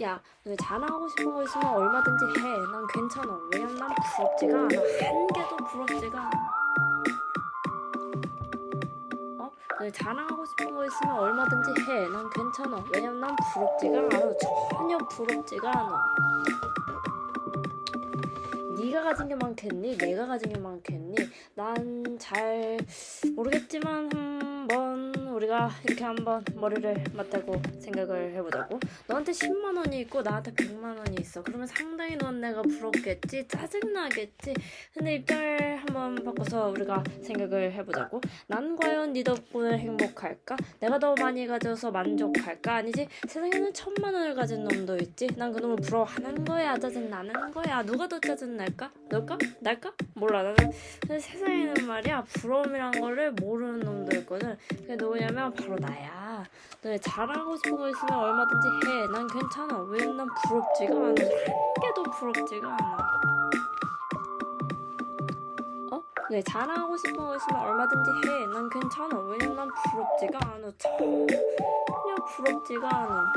야, 너 자랑하고 싶은 거 있으면 얼마든지 해. 난 괜찮아. 왜냐면 난 부럽지가 않아. 한 개도 부럽지가 않아. 어? 너 자랑하고 싶은 거 있으면 얼마든지 해. 난 괜찮아. 왜냐면 난 부럽지가 않아. 전혀 부럽지가 않아. 네가 가진 게 많겠니? 내가 가진 게 많겠니? 난 잘 모르겠지만 한 번 우리가 이렇게 한번 머리를 맞대고 생각을 해보자고. 너한테 10만 원이 있고 나한테 100만 원이 있어. 그러면 상당히 넌 내가 부럽겠지? 짜증나겠지? 근데 입장을 한번 바꿔서 우리가 생각을 해보자고. 난 과연 네 덕분에 행복할까? 내가 더 많이 가져서 만족할까? 아니지? 세상에는 천만 원을 가진 놈도 있지. 난 그 놈을 부러워하는 거야, 짜증 나는 거야. 누가 더 짜증 날까? 너일까? 날까? 몰라. 나는 근데 세상에는 말이야 부러움이란 거를 모르는 놈도 있거든. 그게 누구냐면 바로 나야. 너 자랑하고 싶은 거 있으면 얼마든지 해. 난 괜찮아. 왜냐면 난 부럽지가 않아. 한 개도 부럽지가 않아. 어? 네, 자랑하고 있으면 얼마든지 해. 난 괜찮아. 왜냐면 난 부럽지가 않아. 전혀 부럽지가 않아.